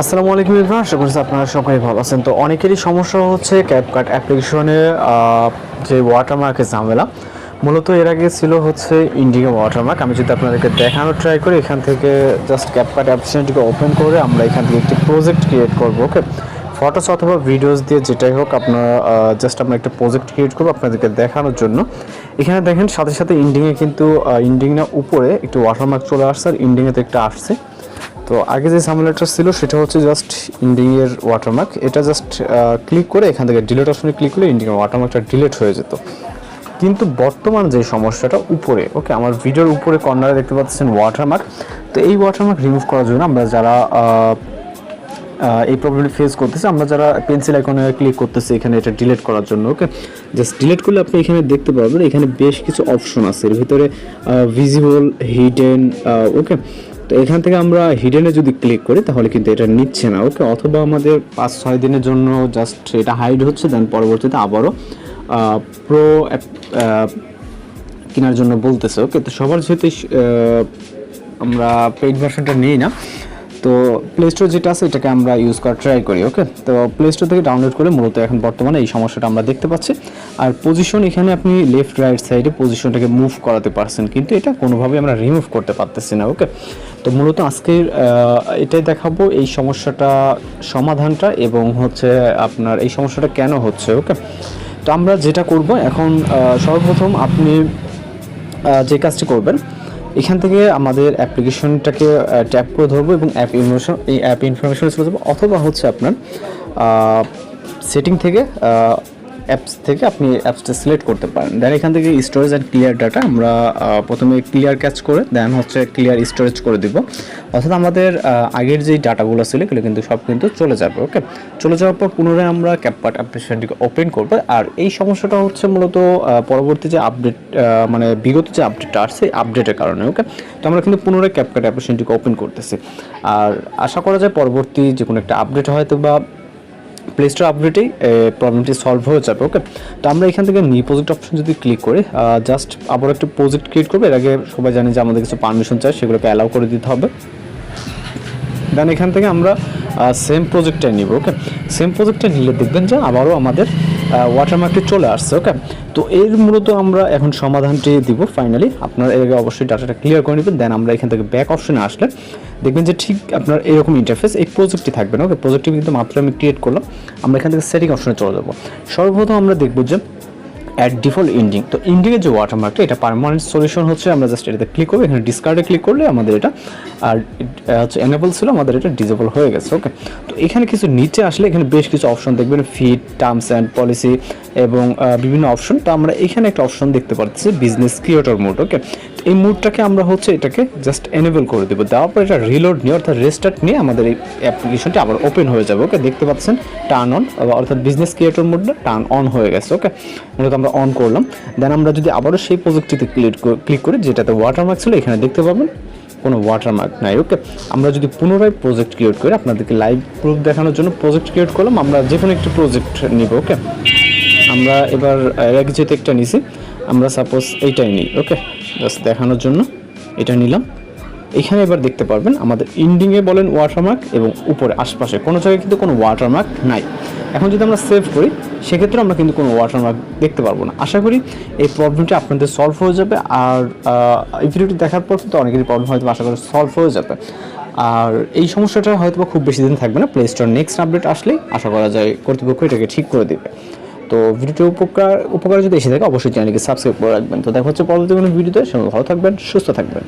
আসসালামু আলাইকুম ইরফান আশা করছি আপনারা সবাই ভালো আছেন। তো অনেকেরই সমস্যা হচ্ছে ক্যাপকাট অ্যাপ্লিকেশনে যে ওয়াটারমার্কের ঝামেলা। মূলত এর আগে ছিল হচ্ছে ইন্ডিগো ওয়াটারমার্ক আমি যদি আপনাদেরকে দেখানোর ট্রাই করি, এখান থেকে জাস্ট ক্যাপকাট অ্যাপ্লিকেশনটিকে ওপেন করে আমরা এখান থেকে একটি প্রজেক্ট ক্রিয়েট করব ওকে ফটোস অথবা ভিডিওস দিয়ে যেটাই হোক আপনারা জাস্ট আমরা একটা প্রজেক্ট ক্রিয়েট করব আপনাদেরকে দেখানোর জন্য। এখানে দেখেন, সাথে সাথে ইন্ডিংয়ে কিন্তু ইন্ডিং না উপরে একটু ওয়াটারমার্ক চলে আসছে, আর ইন্ডিংয়েতে একটা আসছে। তো আগে যে সামুলেটার ছিল, সেটা হচ্ছে জাস্ট ইন্ডিংয়ের ওয়াটারমার্ক এটা জাস্ট ক্লিক করে এখান থেকে ডিলেট অপশনে ক্লিক করলে ইন্ডিংয়ের ওয়াটারমার্কটা ডিলেট হয়ে যেত। কিন্তু বর্তমান যে সমস্যাটা উপরে ওকে আমার ভিডিওর উপরে কর্নারে দেখতে পাচ্ছেন ওয়াটারমার্ক তো এই ওয়াটারমার্ক রিমুভ করার জন্য আমরা যারা এই প্রবলেমটি ফেস করতেছে, আমরা যারা পেন্সিল আইকনে ক্লিক করতেছি এখানে এটা ডিলিট করার জন্য ওকে জাস্ট ডিলিট করলে আপনি এখানে দেখতে পারবেন, এখানে বেশ কিছু অপশন আছে। এর ভিতরে ভিজিবল হিডেন ওকে তো এখান থেকে আমরা হিডেনে যদি ক্লিক করি, তাহলে কিন্তু এটা নিচ্ছে না। ওকে, অথবা আমাদের পাঁচ, ছয় দিনের জন্য জাস্ট এটা হাইড হচ্ছে দেন পরবর্তীতে আবারও প্রো অ্যাপ কেনার জন্য বলতেছে। ওকে, তো সবার যেহেতু আমরা পেইড ভার্সনটা নিই না তো প্লে স্টোর যেটা আছে, এটাকে আমরা ইউজ করার ট্রাই করি ওকে তো প্লে স্টোর থেকে ডাউনলোড করে মূলত এখন বর্তমানে এই সমস্যাটা আমরা দেখতে পাচ্ছি। আর পজিশন এখানে আপনি লেফট রাইট সাইডে পজিশনটাকে মুভ করাতে পারছেন, কিন্তু এটা কোনোভাবে আমরা রিমুভ করতে পারতেছি না ওকে তো মূলত আজকের এটাই দেখাবো এই সমস্যাটা সমাধানটা এবং হচ্ছে আপনার এই সমস্যাটা কেন হচ্ছে ওকে তো আমরা যেটা করব এখন সর্বপ্রথম আপনি যে কাজটি করবেন এখান থেকে আমাদের অ্যাপ্লিকেশনটাকে ট্যাপ করে ধরবো এবং অ্যাপ ইনফরমেশন, এই অ্যাপ ইনফরমেশন চলে যাব অথবা হচ্ছে আপনার সেটিং থেকে অ্যাপস থেকে আপনি অ্যাপসটা সিলেক্ট করতে পারেন। দেন এখান থেকে স্টোরেজ অ্যান্ড ক্লিয়ার ডাটা আমরা প্রথমে ক্লিয়ার ক্যাচ করে দেন হচ্ছে ক্লিয়ার স্টোরেজ করে দিব। অর্থাৎ আমাদের আগের যেই ডাটাগুলো ছিল, এগুলো কিন্তু সব কিন্তু চলে যাবে ওকে চলে যাওয়ার পর পুনরায় আমরা ক্যাপকাট অ্যাপ্লিকেশনটিকে ওপেন করব। আর এই সমস্যাটা হচ্ছে মূলত পরবর্তী যে আপডেট মানে বিগত যে আপডেটটা আসছে আপডেটের কারণে ওকে তো আমরা কিন্তু পুনরায় ক্যাপকাট অ্যাপ্লিকেশনটিকে ওপেন করতেছি। আর আশা করা যায় পরবর্তী যে কোনো একটা আপডেট হয়তো বা প্লে স্টোর আপডেটেই প্রবলেমটি সলভ হয়ে যাবে ওকে তো আমরা এখান থেকে নিউ প্রজেক্ট অপশন যদি ক্লিক করি জাস্ট আবার একটু প্রজেক্ট ক্রিয়েট করবে, এর আগে সবাই জানে যে আমাদের কিছু পারমিশন চাই, সেগুলোকে অ্যালাউ করে দিতে হবে। দেন এখান থেকে আমরা সেম প্রজেক্টটা নিব ওকে সেম প্রজেক্টটা নিলে দেখবেন যে আবারও আমাদের ওয়াটারমার্কটি চলে আসছে ওকে তো এর মূলত আমরা এখন সমাধানটি দিব ফাইনালি আপনার এর আগে অবশ্যই ডাটাটা ক্লিয়ার করে নেবেন দেন আমরা এখান থেকে ব্যাক অপশনে আসলে দেখবেন যে ঠিক আপনার এরকম ইন্টারফেস এই প্রজেক্টটি থাকবে না ওকে প্রজেক্টটি কিন্তু মাত্র আমি ক্রিয়েট করলাম, আমরা এখান থেকে সেটিং অপশনে চলে যাব। সর্বপ্রথম আমরা দেখব যে অ্যাড ডিফল্ট ইন্ডিং তো ইন্ডিংয়ের যে ওয়াটারমার্কটা এটা পারমানেন্ট সলিউশন হচ্ছে, আমরা জাস্ট এটাতে ক্লিক করব, এখানে ডিসকার্ডে ক্লিক করলে আমাদের এটা আর হচ্ছে এনেবল ছিল, আমাদের এটা ডিজেবল হয়ে গেছে ওকে তো এখানে কিছু নিচে আসলে এখানে বেশ কিছু অপশন দেখবেন ফিট টার্মস অ্যান্ড পলিসি এবং বিভিন্ন অপশন তো আমরা এখানে একটা অপশন দেখতে পাচ্ছি বিজনেস ক্রিয়েটর মোড ওকে এই মোডটাকে আমরা হচ্ছে এটাকে জাস্ট এনেবল করে দেবো। দেওয়ার পর এটা রিলোড নিয়ে, অর্থাৎ রেস্টার্ট নিয়ে আমাদের এই অ্যাপ্লিকেশনটি আবার ওপেন হয়ে যাবে ওকে দেখতে পাচ্ছেন টার্ন অন অর্থাৎ বিজনেস ক্রিয়েটর মোডটা টার্ন অন হয়ে গেছে ওকে মূলত আমরা অন করলাম। দেন আমরা যদি আবারও সেই প্রজেক্টটিতে ক্লিক ক্লিক করি, যেটাতে ওয়াটারমার্ক ছিল, এখানে দেখতে পাবেন কোনো ওয়াটারমার্ক নাই ওকে আমরা যদি পুনরায় প্রজেক্ট ক্রিয়েট করি, আপনাদেরকে লাইভ প্রুফ দেখানোর জন্য প্রজেক্ট ক্রিয়েট করলাম, আমরা যে কোনো একটি প্রজেক্ট নিব ওকে আমরা এবার, এর যেহেতু একটা নিছি, আমরা সাপোজ এইটাই নিই ওকে জাস্ট দেখানোর জন্য এটা নিলাম। এখানে এবার দেখতে পারবেন, আমাদের ইন্ডিংয়ে বলেন ওয়াটারমার্ক এবং উপরে, আশপাশে, কোনো জায়গায় কিন্তু কোনো ওয়াটারমার্ক নাই। এখন যদি আমরা সেভ করি সেক্ষেত্রে আমরা কিন্তু কোনো ওয়াটারমার্ক দেখতে পারব না। আশা করি এই প্রবলেমটি আপনাদের সলভ হয়ে যাবে আর এই ভিডিওটি দেখার পর কিন্তু অনেকেরই প্রবলেম হয়তো আশা করি সলভ হয়ে যাবে। আর এই সমস্যাটা হয়তো খুব বেশি দিন থাকবে না প্লে স্টোর নেক্সট আপডেট আসলেই আশা করা যায় কর্তৃপক্ষ এটাকে ঠিক করে দেবে। তো ভিডিওটি উপকার উপকার যদি এসে থাকে, অবশ্যই চ্যানেলকে সাবস্ক্রাইব করে রাখবেন। তো দেখা হচ্ছে পরবর্তী কোনো ভিডিওতে সবাই ভালো থাকবেন, সুস্থ থাকবেন।